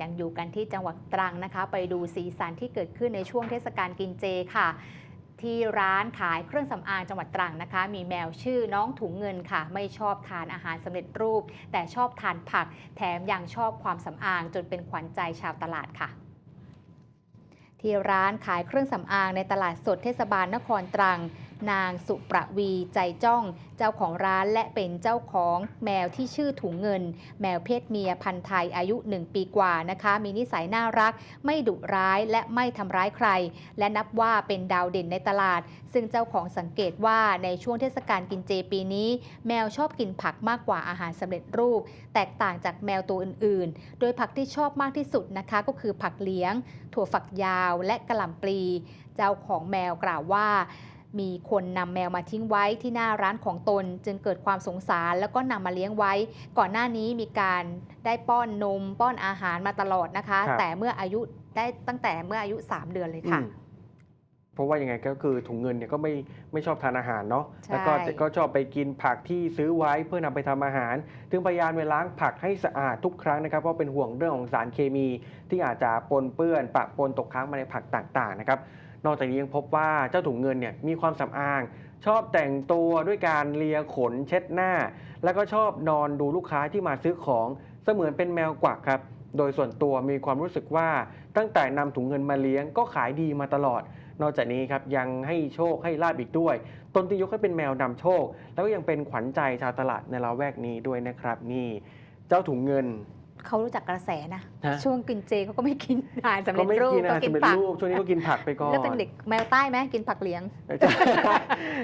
ยังอยู่กันที่จังหวัดตรังนะคะ ไปดูสีสันที่เกิดขึ้นในช่วงเทศกาลกินเจค่ะ ที่ร้านขายเครื่องสำอางจังหวัดตรังนะคะ มีแมวชื่อน้องถุงเงินค่ะ ไม่ชอบทานอาหารสำเร็จรูป แต่ชอบทานผัก แถมยังชอบความสำอางจนเป็นขวัญใจชาวตลาดค่ะที่ร้านขายเครื่องสำอางในตลาดสดเทศบาลนครตรัง นางสุประวีใจจ้อง เจ้าของร้านและเป็นเจ้าของแมวที่ชื่อถุงเงิน แมวเพศเมียพันธุ์ไทยอายุ 1 ปีกว่านะคะ มีนิสัยน่ารัก ไม่ดุร้ายและไม่ทำร้ายใคร และนับว่าเป็นดาวเด่นในตลาด ซึ่งเจ้าของสังเกตว่าในช่วงเทศกาลกินเจปีนี้ แมวชอบกินผักมากกว่าอาหารสำเร็จรูป แตกต่างจากแมวตัวอื่นๆ โดยผักที่ชอบมากที่สุดนะคะ ก็คือผักเลี้ยง ถั่วฝักยาวและกระหล่ำปลี เจ้าของแมวกล่าวว่า มีคนนำแมวมาทิ้งไว้ที่หน้าร้านของตน จึงเกิดความสงสารแล้วก็นำมาเลี้ยงไว้ ก่อนหน้านี้มีการได้ป้อนนม ป้อนอาหารมาตลอดนะคะ ครับ แต่เมื่ออายุได้ตั้งแต่เมื่ออายุ 3 เดือนเลยค่ะ อืมเพราะว่ายังไงก็คือถุงเงินเนี่ยก็ไม่ไม่ชอบทานอาหารเนาะใช่ แล้วก็ก็ชอบไปกินผักที่ซื้อไว้เพื่อนำไปทำอาหารจึงพยายามไปล้างผักให้สะอาดทุกครั้งนะครับเพราะเป็นห่วงเรื่องของสารเคมีที่อาจจะปนเปื้อนปะปนตกค้างมาในผักต่างๆนะครับ นอกจากนี้ยังพบว่าเจ้าถุงเงินเนี่ยมีความสำอาง ชอบแต่งตัวด้วยการเลียขนเช็ดหน้า แล้วก็ชอบนอนดูลูกค้าที่มาซื้อของเสมือนเป็นแมวกวักครับ โดยส่วนตัวมีความรู้สึกว่าตั้งแต่นำถุงเงินมาเลี้ยงก็ขายดีมาตลอด นอกจากนี้ครับยังให้โชคให้ลาบอีกด้วย ตนที่ยกให้เป็นแมวนำโชค แล้วก็ยังเป็นขวัญใจชาวตลาดในละแวกนี้ด้วยนะครับนี่ เจ้าถุงเงิน เขารู้จักกระแสนะฮะ ช่วงกินเจเขาก็ไม่กินอาหารสำก็เร็จไม่รูปกินอาก็หารกิสำนเร็จผักรูปช่วงนี้ก็กินผักไปก่อนแล้วเป็นเด็กแมวใต้ไหมกินผักเลี้ยง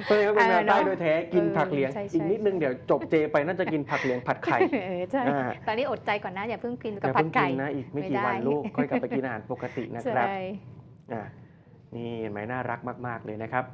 เพื่อนก็เป็นแมวใต้เออเนอะโดยแท้กินผักเลี้ยง เออใช่ใช่ อีกนิดนึงเดี๋ยวจบเจไปน่าจะกินผักเลี้ยงผัดไข่ เออใช่อ่า ตอนนี้อดใจก่อนนะ อย่าเพิ่งกินอกับย่าผัเพิ่ดงไก่กินนะอีกไม่กี่ไม่ได้ วันลูกค่อยกลับไปกินอาหารปกตินะครับใช่ อ่านี่เห็นไหมน่ารักมาก ๆ เลยนะครับ